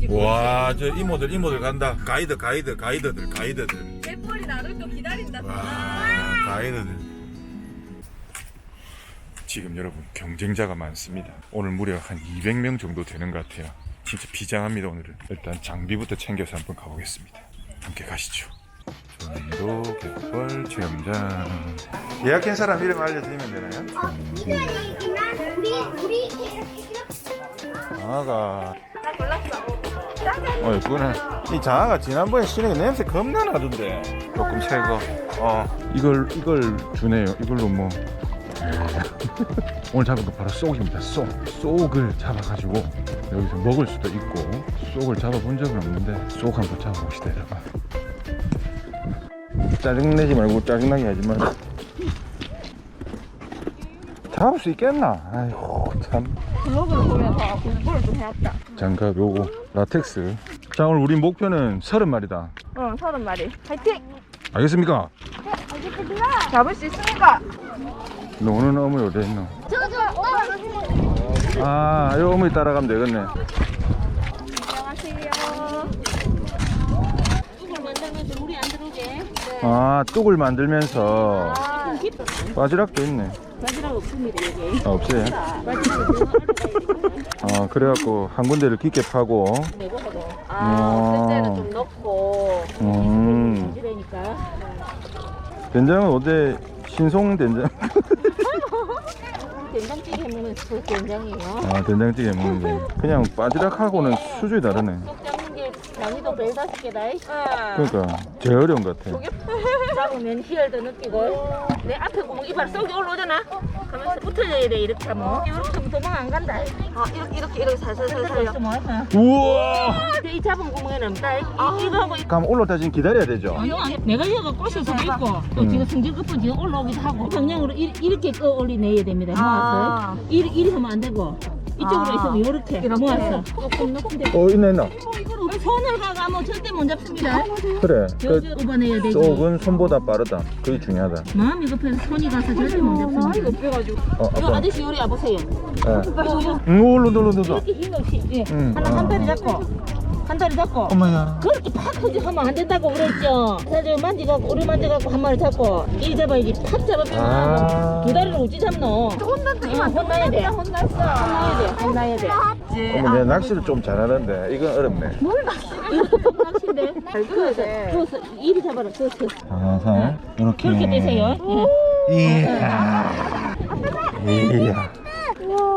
이제 와저 이모들 이모들 간다. 가이드 가이드 가이드들 가이드들. 갯벌이 나를 또 기다린다. 와 가이드들. 지금 여러분 경쟁자가 많습니다. 오늘 무려 한 200명 정도 되는 것 같아요. 진짜 비장합니다 오늘은. 일단 장비부터 챙겨서 한번 가보겠습니다. 함께 가시죠. 전도 갯벌 체험장. 예약한 사람 이름 알려드리면 되나요? 우리 우리 장아가. 나 골랐어. 어 예쁘네 이 장아가 지난번에 신에게 냄새 겁나 나던데. 조금 새거. 어. 이걸 이걸 주네요. 이걸로 뭐. 오늘 잡은 거 바로 쏙입니다. 쏙. 쏙을 잡아가지고 여기서 먹을 수도 있고 쏙을 잡아본 적은 없는데 쏙 한번 잡아봅시다 여러분. 짜증내지 말고 짜증나게 하지 말고 잡을 수 있겠나? 아이고 참. 블로그를 보면서 공부를 좀 해왔다. 장갑 요거 라텍스 자 오늘 우리 목표는 30마리다 응, 서른 마리. 파이팅! 알겠습니까? 잡을 수 있습니까? 너는 어머니 어디 있노? 저저 어 아, 이 어머니 따라가면 되겠네. 안녕하세요. 이걸 만들면서 물이 안 들어오게 아, 뚝을 만들면서 바지락도 있네. 바지락 없습니다 여기. 아, 없어요? 아, 그래갖고 한 군데를 깊게 파고, 내고하고 아, 쓸때는 좀 넣고. 음, 이러니까. 된장은 어제 신송 된장, 된장찌개 먹는 그 된장이에요. 아, 된장찌개 먹는데. 그냥 바지락하고는 수준이 다르네. 쏙 잡는 게 난이도 별 다섯 개다 그러니까, 제일 어려운 것 같아. 잡으면 희열도 느끼고. 내 앞에 구멍 이발 쏙이 올라오잖아. 가면서 붙어져야 돼 이렇게 하면. 이렇게 하면 도망 안 간다. 아, 이렇게, 이렇게, 이렇게 살살 살살. 있어 뭐 우와! 이 잡은 구멍에는 없다. 이- 이거 하고 이- 그럼 올라올 때까지 기다려야 되죠? 아니 아니 내가 여기가 꼬셔서 있고. 또 음. 지금 승질 급은 지금 올라오기도 하고. 방향으로 이, 이렇게 끌어올리 내야 됩니다. 아. 모아서 이리, 이리 하면 안 되고 이쪽으로 아. 있으면 이렇게 이렇게. 모아서 조금 넣고 어, 있네, 있나? 이거를 손을 가가면 절대 못 잡습니다 그래. 여기 그, 뽑아내야 되지 쪽은 손보다 빠르다. 그게 중요하다. 마음이 급해서 손이 가서 절대 못 잡습니다 빼가지고. 어, 이거 아빠. 아저씨 요리 와보세요 예. 음, 올라, 올라, 올라. 이렇게 힘 없이 예. 응. 하나 아. 한 다리 잡고 한 다리 잡고 엄마야. 그렇게 팍 하지 하면 안 된다고 그랬죠. 사실 만지갖고 오래 만져갖고 한 마리 잡고 이 잡아야지 팍 잡으면 아. 두 다리를 어찌 잡노? 혼난다, 어, 혼나야 돼. 혼났어. 혼나야 돼. 혼나야 돼. 어머, 내가 낚시를 좀 잘하는데 이건 어렵네. 이것도 낚시인데. 돼. 그어서 이리 잡아라. 그어서 살살 이렇게. 그렇게 되세요. 예. 이야. 이야.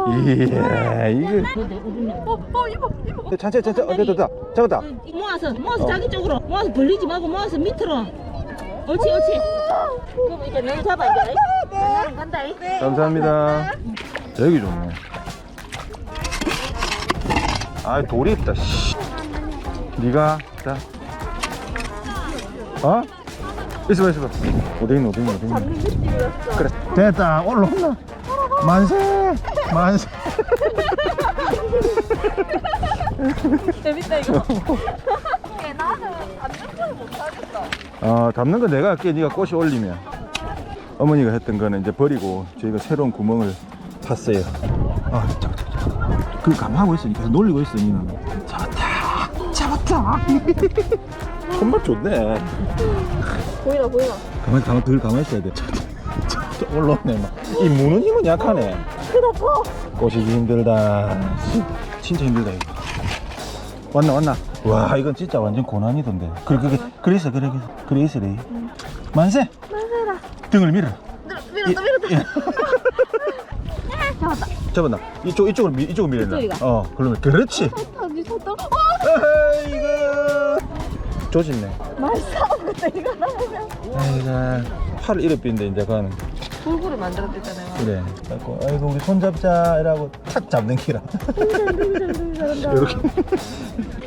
이야. 이게. 근데 우리는 어, 어, 이거, 이거. 찬차 찬차 어 됐다 됐다 잡았다. 모아서 모아서 어. 자기 쪽으로 모아서 벌리지 말고 모아서 밑으로. 옳지 옳지. 그럼 이제 너 잡아 이제. 나는 간다. 이. 감사합니다. 여기 좋네. 아 돌이 있다. 씨. 네가 자. 어? 있어봐 있어봐. 어디 있노 어디 있노 어디 있노. 그래 됐다 올라온다. 만세 만세. 재밌다, 이거. 예, 나는 걸 못하겠어. 어 담는 거 내가 할게 네가 꽃이 올리면. 어머니가 했던 거는 이제 버리고 저희가 새로운 구멍을 팠어요. 아, 잠깐, 잠깐. 그 감하고 있으니 계속 놀리고 있어, 니는. 잡았다, 잡았다. 손맛 좋네. 보이나, 보이나. 가만히, 가만히, 덜 가만히 있어야 돼. 잡았다, 올라오네, 막. 이 무는 힘은 약하네. 꼬시기 힘들다. 진짜 힘들다, 이거. 왔나, 왔나? 와, 이건 진짜 완전 고난이던데. 그래, 그래, 그래 있어, 그래, 그래, 그래 있어래. 만세! 만세라. 등을 밀어. 밀었다, 밀었다. 잡았다. 잡았나? 이쪽 이쪽으로 밀 이쪽으로 밀었나? 어, 그러면 그렇지. 아, 미쳤다. 어, 아이고. 조심네. 말 싸운 것도 이거 나오면. 아이고. 팔을 이렇게 빈데 이제 가는. 돌고를 만들었댔잖아요. 그래. 아이고, 아이고 우리 손 잡자 이라고 탁 잡는 기라. 이렇게.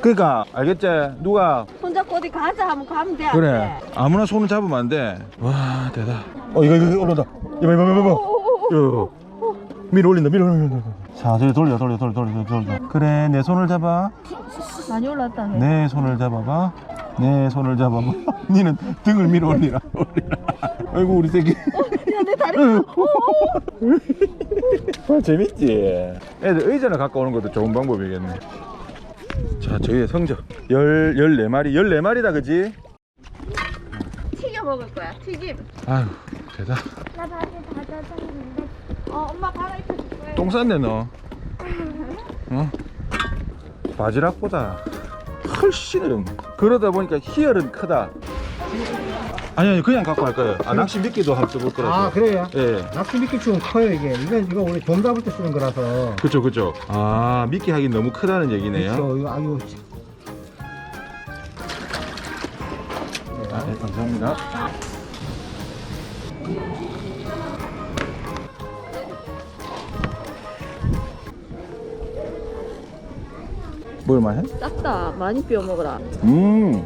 그러니까 알겠지? 누가 손잡고 어디 가자 하면 가면 돼. 안 그래 돼? 아무나 손을 잡으면 안 돼. 와 대다. 어 이거 이거 이거 올라온다. 이거 이거 이거 이거. 이거. 밀어 올린다 밀어 올린다. 자 저기 돌려 돌려 돌려 돌려 돌려. 그래 내 손을 잡아. 많이 올랐다. 내 손을 잡아봐. 내 손을 잡아봐. 니는 등을 밀어 올리라. 올리라. 아이고 우리 새끼. 야, 내 다리. 아, 재밌지. 애들 의자를 갖고 오는 것도 좋은 방법이겠네. 자 저희의 성적 열, 14마리 14마리다 그지? 튀겨 먹을 거야. 튀김. 아휴 대다 나 바지 다 젖었는데. 어, 엄마 갈아입혀 줄 거야. 똥 쌌네 너 어? 바지락보다 훨씬 그러다 보니까 희열은 크다 아니 아니 그냥 갖고 갈 거예요. 아 낚시 미끼도 한번 써볼 거라서 아 그래요? 예. 낚시 미끼 치면 커요 이게. 이건 이거 원래 돔 잡을 때 쓰는 거라서. 그쵸 그쵸. 아 미끼 하긴 너무 크다는 얘기네요. 그렇죠 이거 아유 아, 네, 감사합니다. 먹을만해? 작다. 많이 비워 먹어라. 음먹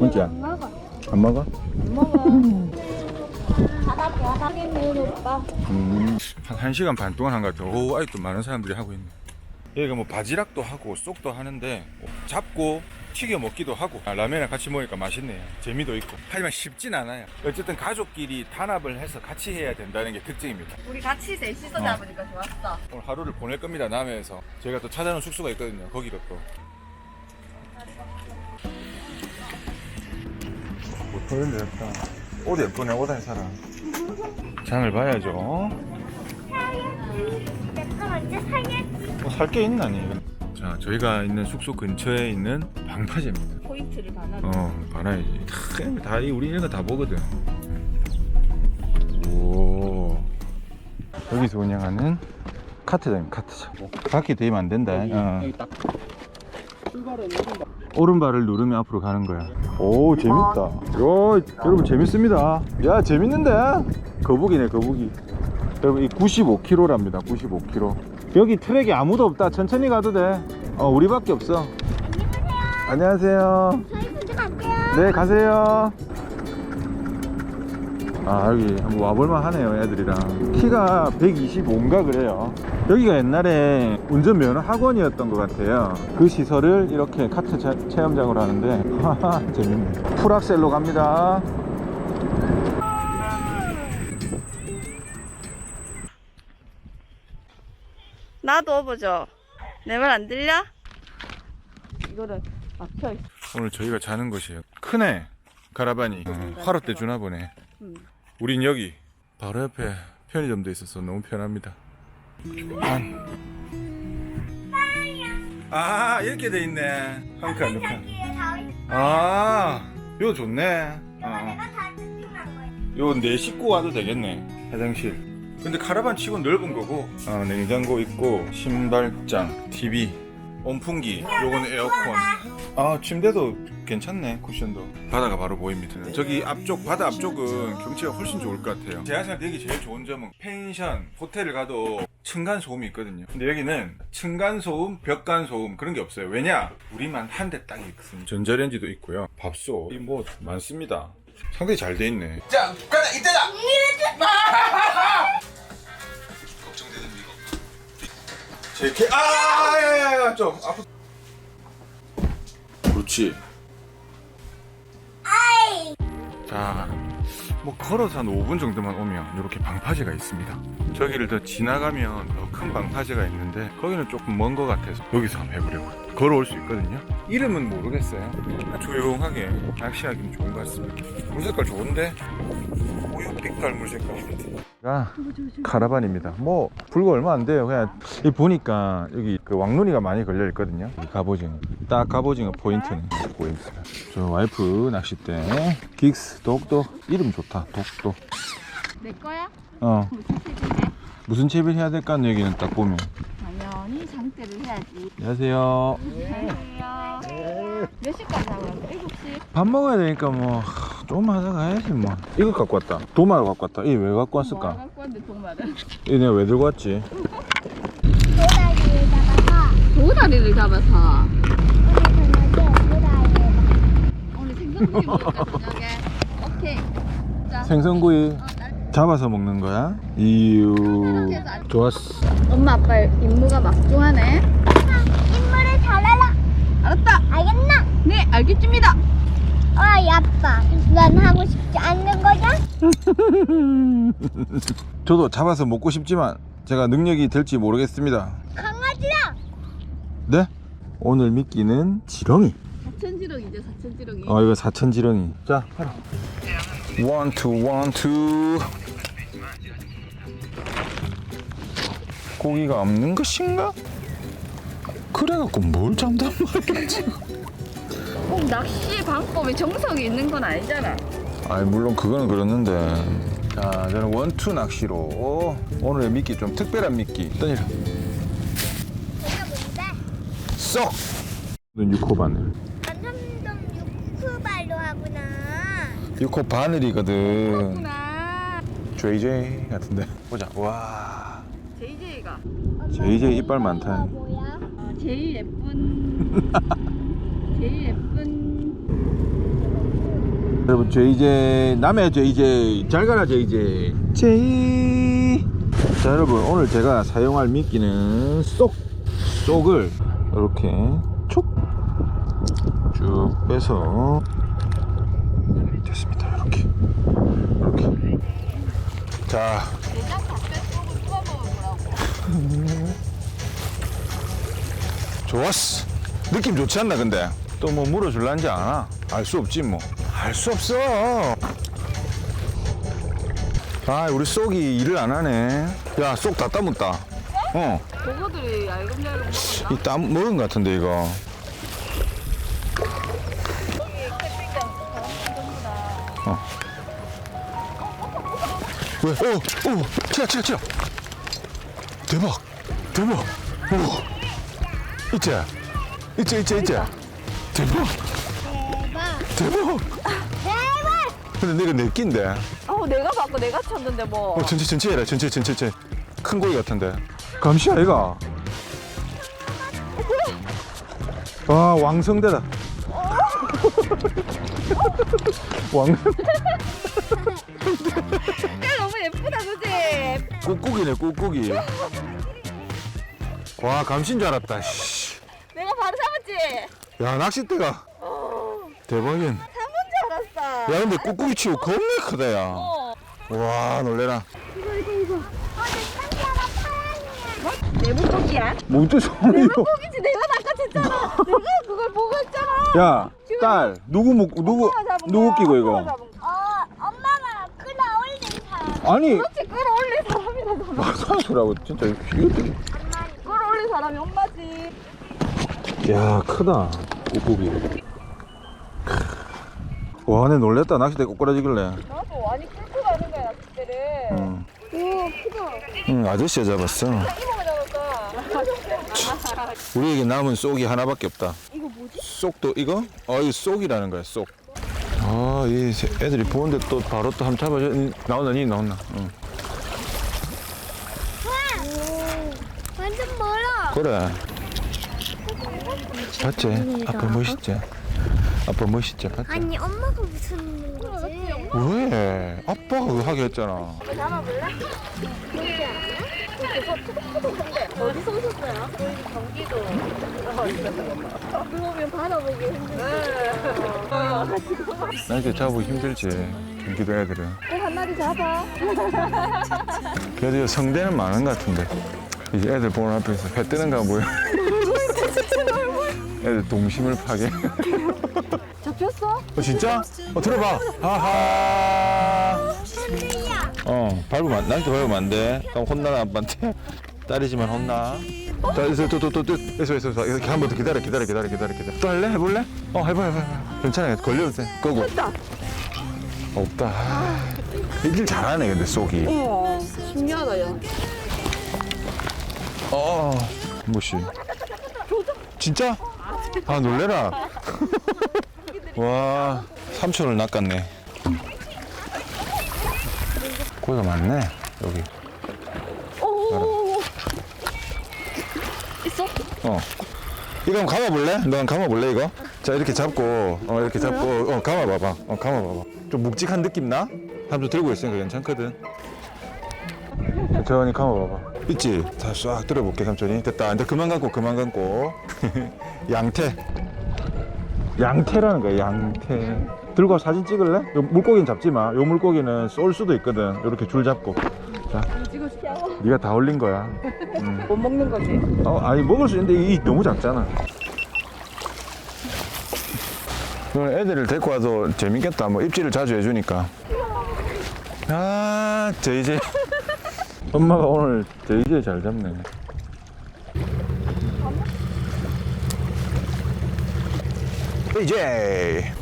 을만하네 뭔지 먹어. 안 먹어? 바다 바닥에 물 오빠. 음. 한 1시간 반 동안 한 것 같아요. 오, 아직도 많은 사람들이 하고 있네. 여기가 뭐 바지락도 하고 쏙도 하는데 잡고 튀겨 먹기도 하고 아, 라면이랑 같이 먹으니까 맛있네요. 재미도 있고. 하지만 쉽진 않아요. 어쨌든 가족끼리 단합을 해서 같이 해야 된다는 게 특징입니다. 우리 같이 셋이서 잡으니까 좋았어. 오늘 하루를 보낼 겁니다. 남해에서. 저희가 또 찾아놓은 숙소가 있거든요. 거기로 또. 보는데 예쁘다. 옷 예쁘네. 옷안 사람. 장을 봐야죠. 내가 먼저 사야지. 뭐 살 게 있나 니? 자, 저희가 있는 숙소 근처에 있는 방파제입니다. 포인트를 받아. 어, 봐놔야지. 다, 다 이- 우리 이런 거다 보거든. 오. 여기서 운영하는 카트장, 카트장. 바퀴 대면 안 된다. 어. 여기 딱 오른발을 누르면 앞으로 가는 거야. 오, 재밌다. 요, 여러분 재밌습니다. 야, 재밌는데? 거북이네, 거북이. 여러분, 이 95kg랍니다. 95kg. 여기 트랙이 아무도 없다. 천천히 가도 돼. 어, 우리밖에 없어. 안녕하세요. 저희 먼저 갈게요. 네, 가세요. 아, 여기 한번 와볼만 하네요, 애들이랑. 키가 125인가 그래요. 여기가 옛날에 운전면허 학원이었던 것 같아요. 그 시설을 이렇게 카트 체- 체험장으로 하는데, 하하, 재밌네. 풀악셀로 갑니다. 나도 보죠. 내 말 안 들려? 이거를 막혀 있어. 오늘 저희가 자는 곳이에요. 크네, 가라반이. 어, 화롯대 주나 보네. 음. 우린 여기, 바로 옆에 편의점도 있어서 너무 편합니다. 안. 아, 이렇게 돼 있네. 한 칸, 두 칸. 아, 이거 좋네. 어. 요내 식구 와도 되겠네. 화장실. 근데 카라반 치고 넓은 거고, 어, 냉장고 있고, 신발장, TV, 온풍기, 요거는 에어컨. 아, 침대도 괜찮네, 쿠션도. 바다가 바로 보입니다. 저기 앞쪽, 바다 앞쪽은 경치가 훨씬 좋을 것 같아요. 제한살 되기 제일 좋은 점은 펜션, 호텔을 가도 층간 소음이 있거든요. 근데 여기는 층간 소음, 벽간 소음 그런 게 없어요. 왜냐? 우리만 한 대 딱 있습니다. 전자레인지도 있고요. 밥솥, 이뭐 많습니다. 상당히 잘 돼 있네. 자, 가자, 이때다! 제 캐, 아, 야, 야, 야, 좀, 아프. 그렇지. 자, 뭐 걸어서 한 5분 정도만 오면 이렇게 방파제가 있습니다. 저기를 더 지나가면 더 큰 방파제가 있는데 거기는 조금 먼 것 같아서 여기서 한번 해보려고 걸어올 수 있거든요. 이름은 모르겠어요. 조용하게 낚시하기는 좋은 것 같습니다. 물 색깔 좋은데 우유 빛깔 물 색깔인데. 가 카라반입니다. 뭐 불과 얼마 안 돼요. 그냥 이 보니까 여기 그 왕눈이가 많이 걸려 있거든요. 이 갑오징어. 딱 갑오징어 포인트는 보입니다. 저 와이프 낚싯대 긱스 독도 이름 좋다. 독도. 내 거야? 어 무슨 책이네? 무슨 채비를 해야 될까 얘기는 딱 보면. 당연히 장대를 해야지. 안녕하세요. 안녕하세요. 몇 시까지 하면 7시? 밥 먹어야 되니까 뭐 좀 하다 가야지 뭐. 이거 갖고 왔다. 도마를 갖고 왔다. 이 왜 갖고 뭐 왔을까? 갖고 왔는데 동말은? 이 내가 왜 들고 왔지? 도다리를 잡아서 도다리를 잡아서 우리 저녁에 도다리를 오늘 생선구이 먹을까 저녁에? 오케이. 자. 생선구이 어, 날- 잡아서 먹는 거야? 이유. 좋았어. 엄마 아빠 임무가 막중하네. 인물을 잘하라. 알았다. 알겠나? 네 알겠습니다. 어이 아빠, 넌 하고 싶지 않는 거야? 저도 잡아서 먹고 싶지만 제가 능력이 될지 모르겠습니다. 강아지랑 네? 오늘 미끼는 지렁이. 사천지렁이죠 사천지렁이. 어 이거 사천 지렁이. 자, 하라. 원, 투, 원, 투. 고기가 없는 것인가? 그래갖고 뭘 잡단 말이야 지금. 꼭 낚시 방법에 정석이 있는 건 아니잖아. 아 물론 그거는 그렇는데. 자, 저는 원투 낚시로 오늘의 미끼 좀 특별한 미끼. 떠니라. 쏙. 6호 바늘. 완전 육후 발로 하구나. 6호 바늘이거든. 나 JJ 같은데. 보자. 와. JJ가 JJ 이빨 많다. 뭐야? 제일 예쁜 제일 예쁜 여러분 JJ 남의 JJ 잘 가라 JJ. J. 자 여러분 오늘 제가 사용할 미끼는 쏙 쏙을 이렇게 촉쭉 빼서 됐습니다 이렇게 이렇게 자. 좋았어 느낌 좋지 않나 근데 또 뭐 물어줄란지 아나 알수 없지 뭐 알 수 없어 아 우리 쏙이 일을 안 하네 야 쏙 다 따먹다 어 고거들이 알금달금 먹었나? 이 땀 먹은 것 같은데 이거 어. 왜? 오! 오! 치라 치라 치라 대박 대박 오 있지? 있지 있지 있지 대박 대박. 대박. 근데 내가 내 끼인데 어 내가 받고 내가 쳤는데 뭐. 어 전체 전체 해라 전체 전체 전체 큰 고기 같은데 감시 아이가 아 왕성대다 왕성 야 너무 예쁘다 그지? 꾹꾹이네 꾹꾹이 와 감시인 줄 알았다 씨. 내가 바로 잡았지? 야 낚싯대가 대박인 잡은 줄 알았어. 야 근데 꾹꾹이 치고 겁나 크다 어. 야와 놀래라 내물고기야? 뭔또 소리요 내물고기지 내가 낚아챘잖아. 내가 그걸 보고 했잖아. 야 딸 누구 목 누구 누구. 끼고 이거. 어, 엄마가 끌어올린 사람. 아니 그렇지 끌어올린 사람이다. 말도 소리하고 진짜 이것들이 끌어올린 사람이 엄마지. 야 크다 꾹꾹이 와내 놀랬다 낚싯대 꼬꾸라지길래 나도 아니 끌고 가는 거야 낚싯대를. 응. 오, 크다. 응 아저씨가 잡았어 이모가. 우리에게 남은 쏙이 하나밖에 없다 이거 뭐지? 쏙도 이거? 어 이거 쏙이라는 거야 쏙 아이 애들이 보는데 또 바로 또 한번 잡아줘 응, 나온다 니 나온다 응. 오, 완전 멀어. 그래 봤지? 아빠 멋있지? 아빠 멋있지? 봤지? 아니, 엄마가 무슨 거지? 왜? 아빠가 그거 하게 했잖아 어디서 오셨어요? 저희 경기도. 그러면 바라보기 힘들지. 날개 잡고 힘들지 경기도 애들은 꼭한 마리 잡아. 그래도 성대는 많은 것 같은데 이제 애들 보는 앞에서 회 뜨는가 뭐야 애들 동심을 파게 잡혔어? 어 진짜? 어 들어봐. 하하. 어. 밟으면 안, 나한테 밟으면 안 돼. 그럼 혼나나 아빠한테. 딸이지만 혼나. 자 있어 또또 또 있어 있어. 있어 이렇게 한 번 더 기다려 기다려 기다려 기다려 기다려. 또 할래? 해볼래? 어 해봐 해봐 해봐. 괜찮아 걸려도 돼. 끄고. 됐다. 없다. 아, 일 잘하네 근데 쏙이. 우와, 신기하다, 야. 어, 뭐시? 진짜? 아 놀래라. 와, 삼촌을 낚았네. 고기가 많네 여기. 오, 있어? 어. 이거 한번 감아볼래? 너 한번 감아볼래 이거? 자 이렇게 잡고 어 이렇게 잡고 어 감아봐봐. 어 감아봐봐. 좀 묵직한 느낌 나? 삼촌 들고 있으니까 괜찮거든. 천천히 감아봐봐. 있지? 다싹 들어볼게 삼촌이. 됐다. 이제 그만 감고 그만 감고. 양태. 양태라는 거야 양태. 들고 사진 찍을래? 요 물고기는 잡지 마. 요 물고기는 쏠 수도 있거든. 이렇게 줄 잡고. 자, 네가 다 올린 거야. 음. 못 먹는 거지. 어, 아니 먹을 수 있는데 이 너무 작잖아. 오늘 애들을 데리고 와서 재밌겠다. 뭐 입질을 자주 해주니까. 아, 제이제. 엄마가 오늘 제이제 잘 잡네. 제이제.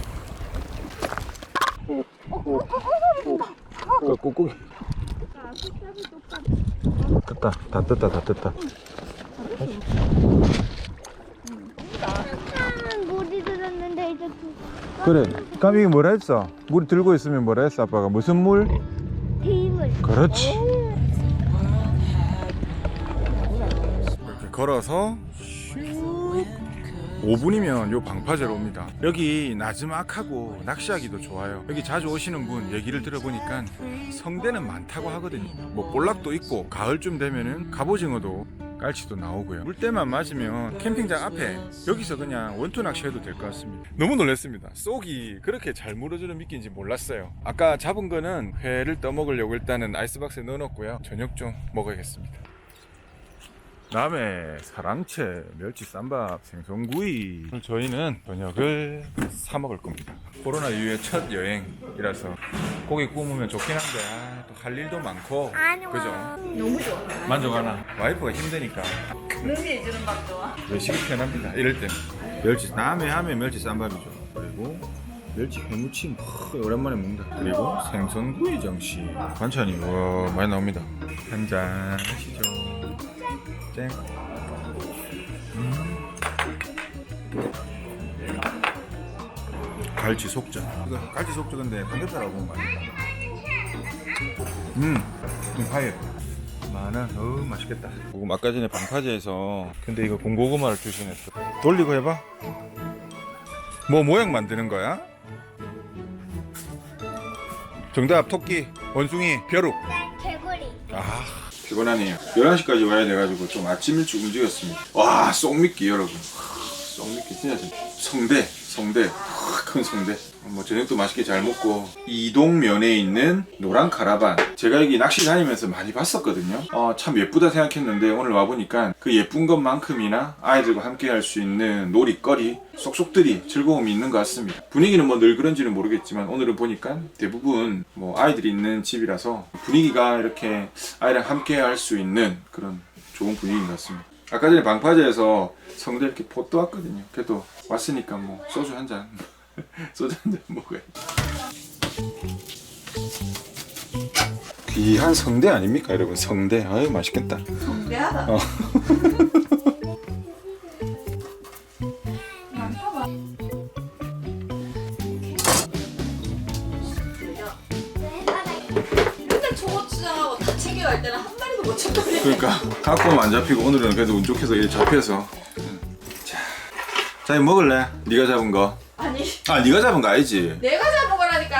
그 꾹꾹이. 떴다. 다 떴다. 다 떴다. 아, 물이 들었는데 이제 두 그래. 까미가 뭐라 했어? 물 들고 있으면 뭐라 했어, 아빠가? 무슨 물? 비물. 그렇지. 걸어서 5분이면 요 방파제로 옵니다. 여기 나즈막하고 낚시하기도 좋아요. 여기 자주 오시는 분 얘기를 들어보니까 성대는 많다고 하거든요. 뭐 볼락도 있고 가을쯤 되면은 갑오징어도 깔치도 나오고요. 물때만 맞으면 캠핑장 앞에 여기서 그냥 원투 낚시해도 될 것 같습니다. 너무 놀랐습니다. 쏙이 그렇게 잘 물어주는 미끼인지 몰랐어요. 아까 잡은 거는 회를 떠먹으려고 일단은 아이스박스에 넣어놓고요. 저녁 좀 먹어야겠습니다. 남해 사랑채 멸치 쌈밥 생선구이. 오늘 저희는 저녁을 사 먹을 겁니다. 코로나 이후에 첫 여행이라서 고기 구우면 좋긴 한데 아, 또할 일도 많고. 아니, 그죠? 너무 좋아. 만족하나? 와이프가 힘드니까. 능이 해주는 밥 좋아. 외식이 편합니다. 이럴 때는. 멸치 남해 하면 멸치 쌈밥이죠. 그리고 멸치 해무침 크, 오랜만에 먹는다. 그리고 생선구이 정식. 반찬이 와 많이 나옵니다. 한 잔 하시죠 땡 갈치 속젓 이거 갈치 속젓 근데 삼겹살하고 먹으면 맛있다. 음, 좀 하얘 많아 어우 맛있겠다. 고금 아까 전에 방파제에서 근데 이거 공고구마를 주시냈어. 돌리고 해봐. 뭐 모양 만드는 거야? 정답 토끼 원숭이 벼룩. 개구리. 아 피곤하네요. 11시까지 와야 돼가지고 좀 아침 일찍 움직였습니다. 와 쏙미끼 여러분. 진짜 진짜. 성대 성대 큰 성대. 뭐 저녁도 맛있게 잘 먹고 이동면에 있는 노란 카라반. 제가 여기 낚시 다니면서 많이 봤었거든요. 어, 참 예쁘다 생각했는데 오늘 와보니까 그 예쁜 것만큼이나 아이들과 함께 할 수 있는 놀이거리 쏙쏙들이 즐거움이 있는 것 같습니다. 분위기는 뭐 늘 그런지는 모르겠지만 오늘은 보니까 대부분 뭐 아이들이 있는 집이라서 분위기가 이렇게 아이랑 함께 할 수 있는 그런 좋은 분위기인 것 같습니다. 아까 전에 방파제에서 성대 이렇게 포도 왔거든요. 그래도 왔으니까 뭐 소주 한잔 소주 한 잔 먹어야 귀한 성대 아닙니까 여러분 성대 아유 맛있겠다 성대하다. 어. 맨날 초고추장하고 다 챙겨갈 때는 한 마리도 못 챙겨내. 그러니까 갖고 오면 안 잡히고 오늘은 그래도 운 좋게서 이렇게 잡혀서 자, 자 이거 먹을래? 네가 잡은 거. 아니 아 네가 잡은 거 알지? 내가 잡은 거라니까.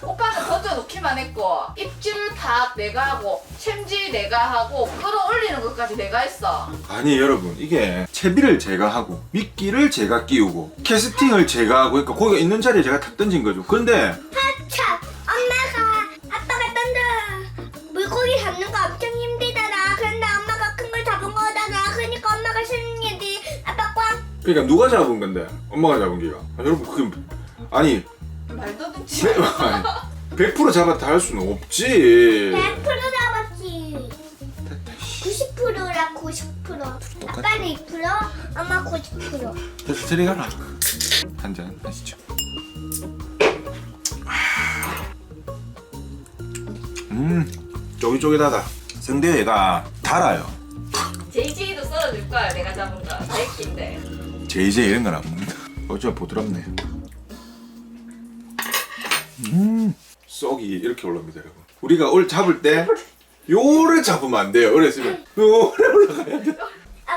오빠는 던져놓기만 했고 입질 박 내가 하고 챔질 내가 하고 끌어올리는 것까지 내가 했어. 아니 여러분 이게 채비를 제가 하고 미끼를 제가 끼우고 캐스팅을 제가 하고 그러니까 거기가 있는 자리에 제가 탁 던진 거죠. 근데 참, 그러니까 누가 잡은 건데? 엄마가 잡은 게가. 아, 여러분 그 아니 말도 듣지. 100% 잡았다 할 수는 없지. 100% 잡았지. 90%라 90%. 아빠는 2%, 엄마 90%. 됐어 들어가라. 한잔 하시죠. 음 쫄깃쫄깃하다. 성대회가 달아요. JJ도 썰어줄 거야 내가 잡은 거. 제끼인데. 제이제 이런 건 안 먹는다. 어쩌면 부드럽네. 음, 쏙이 이렇게 올라옵니다, 여러분. 우리가 올 잡을 때 요래 잡으면 안 돼요. 어렸으면 요래 올라가야 돼.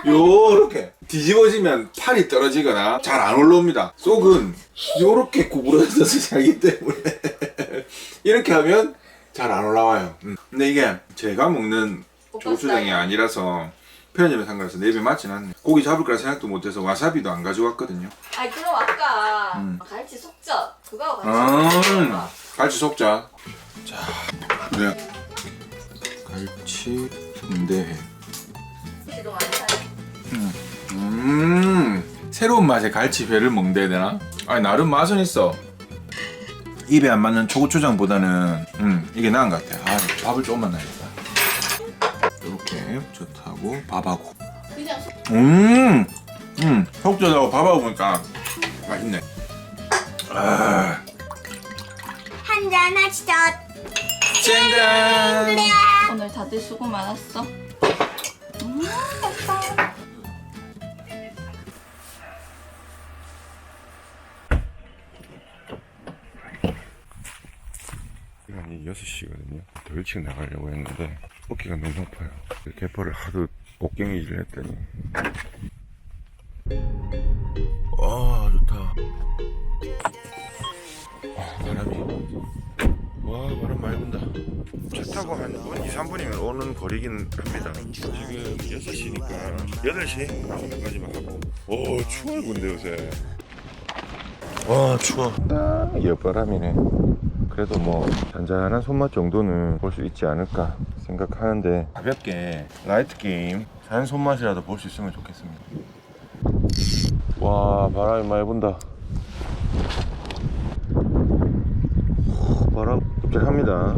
요렇게 뒤집어지면 팔이 떨어지거나 잘 안 올라옵니다. 쏙은 요렇게 구부러져서 자기 때문에 이렇게 하면 잘 안 올라와요. 음. 근데 이게 제가 먹는 조수장이 아니라서 편의점에 산 거라서 내비 맞진 않네. 고기 잡을 거라 생각도 못해서 와사비도 안 가져왔거든요. 아니 그럼 아까 음. 갈치 속젓 음, 같이 먹어봐. 갈치 속자. 자, 그래. 갈치 순대. 시도 많이 사네. 음 새로운 맛의 갈치회를 먹대야 되나? 아니 나름 맛은 있어. 입에 안 맞는 초고추장보다는 음 이게 나은 것 같아. 아 밥을 조금만 넣어야겠 다. 이렇게 젓하고 밥하고. 그냥 음, 음, 속젓하고 밥하고 보니까 맛있네. 아, 한잔 하시죠. 짠. 오늘 다들 수고 많았어. 음, 맛있다. 시간이 6시거든요. 더 일찍 나가려고 했는데 어깨가 너무 아파요. 개포를 하도 곡괭이질 했더니 아 좋다. 아, 바람이 와 바람 많이 분다. 차 타고 한 2, 3분이면 오는 거리긴 합니다. 지금 6시니까 8시 정도까지만 하고 오 추워요 근데 요새 와 추워 딱 옆바람이네 그래도 뭐 잔잔한 손맛 정도는 볼 수 있지 않을까 생각하는데 가볍게 라이트 게임 자연 손맛이라도 볼 수 있으면 좋겠습니다. 와 바람이 많이 분다. 바람 입질합니다.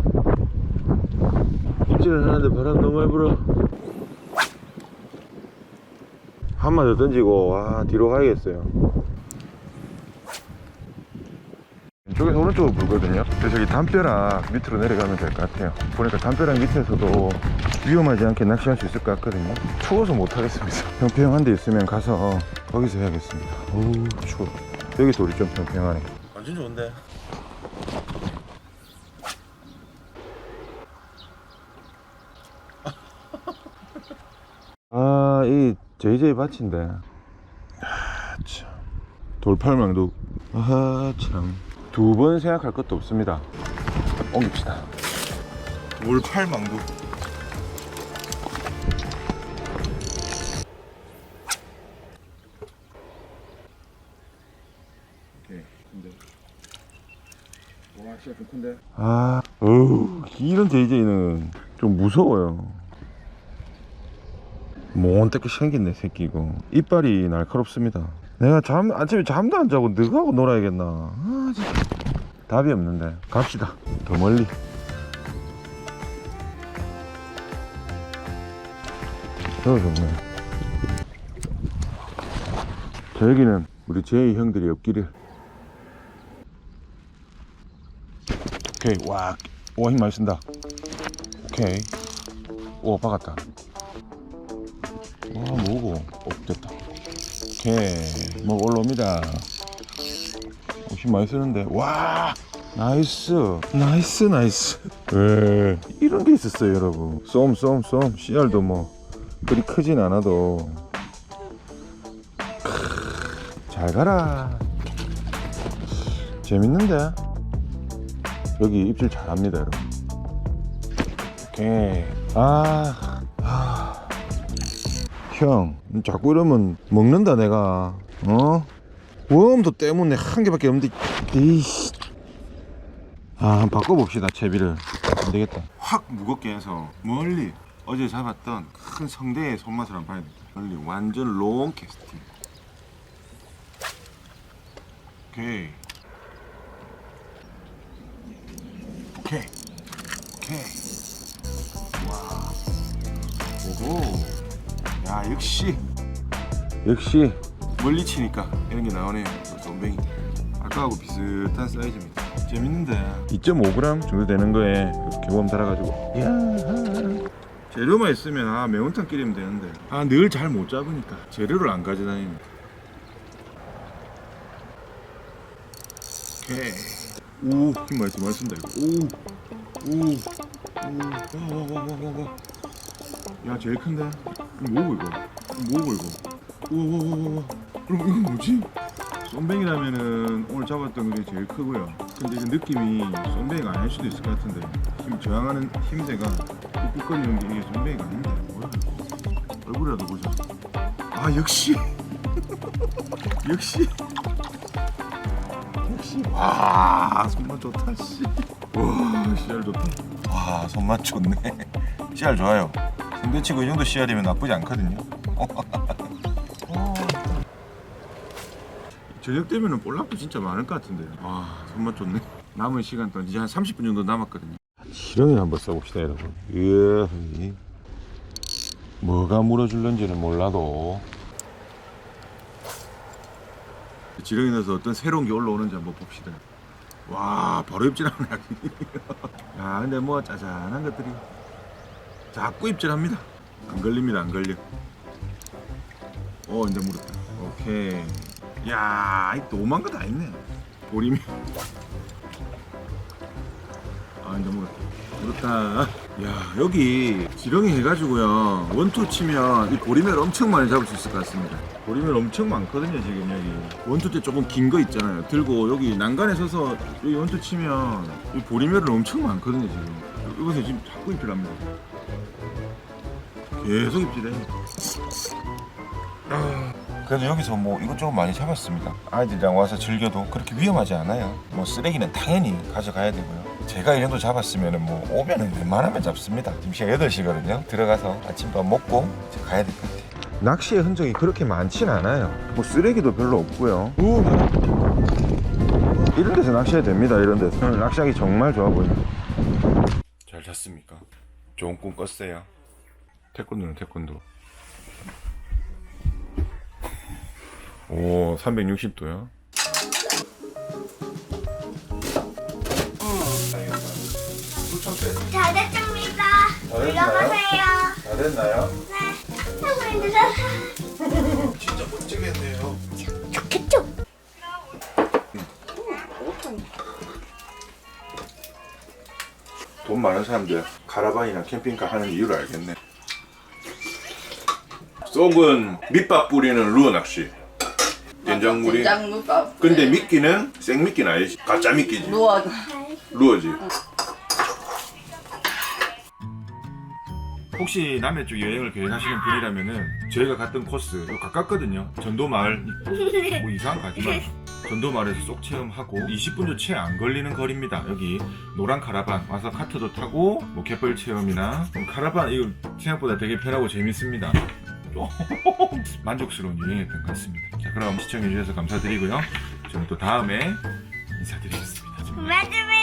입질은 하는데 바람 너무 많이 불어. 한 마디 더 던지고 와 뒤로 가야겠어요 왼쪽에서 오른쪽으로 불거든요. 그래서 이 담벼락 밑으로 내려가면 될 것 같아요. 보니까 담벼락 밑에서도 위험하지 않게 낚시할 수 있을 것 같거든요. 추워서 못 하겠습니다. 평평한 데 있으면 가서 거기서 해야겠습니다. 어우 추워. 여기 돌이 좀 평평하네. 완전 좋은데. 아, 이 JJ 밭인데. 아, 참. 돌팔망도 아, 참. 두 번 생각할 것도 없습니다. 옮깁시다. 돌팔망도. 아, 어우, 이런 JJ는 좀 무서워요. 몬때게 생겼네, 새끼 이거. 이빨이 날카롭습니다. 내가 잠, 아침에 잠도 안 자고 너하고 놀아야겠나. 아, 진짜. 답이 없는데. 갑시다. 더 멀리. 저 좋네. 자, 여기는 우리 제이 형들이 없기를. 오케이, 와. 와, 힘 많이 쓴다. 오케이. 오, 박았다. 와, 뭐고? 어, 됐다. 오케이. 뭐 올라옵니다. 오, 힘 많이 쓰는데. 와! 나이스. 나이스, 나이스. 왜? 이런 게 있었어요, 여러분. 쏨, 쏨, 쏨. 씨알도 뭐, 그리 크진 않아도. 잘 가라. 재밌는데? 여기 입질 잘합니다, 여러분. 오케이. 아, 아. 형, 자꾸 이러면 먹는다, 내가. 어? 웜도 때문에 한 개밖에 없는데, 이씨. 아, 바꿔봅시다, 채비를. 안 되겠다. 확 무겁게 해서 멀리 어제 잡았던 큰 성대의 손맛을 한번 봐야 돼. 멀리 완전 롱 캐스팅. 오케이. 오케이. 오케이. 와. 오호. 야, 역시. 역시 멀리 치니까 이런 게 나오네요. 쏨뱅이. 아까하고 비슷한 사이즈입니다. 재밌는데. 2.5g 정도 되는 거에 경험 달아가지고. 이야. 재료만 있으면 아 매운탕 끓이면 되는데 아 늘 잘 못 잡으니까 재료를 안 가져다니는. 오케이. 오, 힘 많이 쓴다 이거. 오, 오, 오, 와, 와, 와, 와, 와. 야, 제일 큰데? 이거 뭐고 이거? 이거 뭐고 이거? 우와, 와, 와, 와, 와. 여러분 이거 뭐지? 쏨뱅이라면은 오늘 잡았던 게 제일 크고요. 근데 이거 느낌이 쏨뱅이가 아닐 수도 있을 것 같은데 지금 저항하는 힘새가 꾹꾹거리는 게 이게 쏨뱅이가 아닌데 뭐야 이거? 얼굴이라도 보자. 아 역시 역시 역시 와 손맛 좋다 씨. 와 씨알 좋다. 와 손맛 좋네. 씨알 좋아요. 근데 치고 이 정도 씨알이면 나쁘지 않거든요. 저녁 되면은 볼락도 진짜 많을 것 같은데. 와 손맛 좋네. 남은 시간 동안 이제 한 30분 정도 남았거든요. 지렁이 한번 써봅시다 여러분. 으 뭐가 물어줄런지는 몰라도 지렁이 넣어서 어떤 새로운 게 올라오는지 한번 봅시다. 와 바로 입질하네. 야 근데 뭐 짜잔한 것들이 자꾸 입질합니다. 안 걸립니다 안 걸려. 어 이제 물었다. 오케이. 야, 이또 오만 거 다 있네. 보리미. 아, 이제 물었다. 물었다. 야, 여기 지렁이 해가지고요. 원투 치면 이 보리멸 엄청 많이 잡을 수 있을 것 같습니다. 보리멸 엄청 많거든요, 지금 여기. 원투 때 조금 긴 거 있잖아요. 들고 여기 난간에 서서 여기 원투 치면 이 보리멸은 엄청 많거든요, 지금. 이것에 지금 자꾸 입질합니다. 계속 입질해. 그래도 여기서 뭐 이것저것 많이 잡았습니다. 아이들이랑 와서 즐겨도 그렇게 위험하지 않아요. 뭐 쓰레기는 당연히 가져가야 되고요. 제가 이 정도 잡았으면 뭐 오면은 웬만하면 잡습니다. 지금 시간 8시거든요. 들어가서 아침밥 먹고 이제 가야 될 것 같아요. 낚시의 흔적이 그렇게 많진 않아요. 뭐 쓰레기도 별로 없고요. 이런 데서 낚시해야 됩니다. 이런 데서. 낚시하기 정말 좋아. 잘 잤습니까? 좋은 꿈 꿨어요. 태권도는 태권도. 오, 360도요? 잘됐습니다. 올라가세요. 다 됐나요? 네. 하고 있는 진짜 멋지겠네요. 많은 사람들 카라반이나 캠핑카 하는 이유를 알겠네. 쏙은 밑밥 뿌리는 루어 낚시. 된장물이. 근데 미끼는 생미끼는 아니지. 가짜 미끼지. 누워. 루어지. 혹시 남해 쪽 여행을 계획하시는 분이라면은 저희가 갔던 코스 요 가깝거든요. 전도마을 뭐 이상한 거 가지만 전도마을에서 쏙 체험하고 20분도 채 안 걸리는 거리입니다. 여기 노란 카라반 와서 카트도 타고 뭐 갯벌 체험이나 뭐 카라반 이거 생각보다 되게 편하고 재밌습니다. 좀 만족스러운 여행이었던 것 같습니다. 자 그럼 시청해 주셔서 감사드리고요. 저는 또 다음에 인사드리겠습니다. 맞으면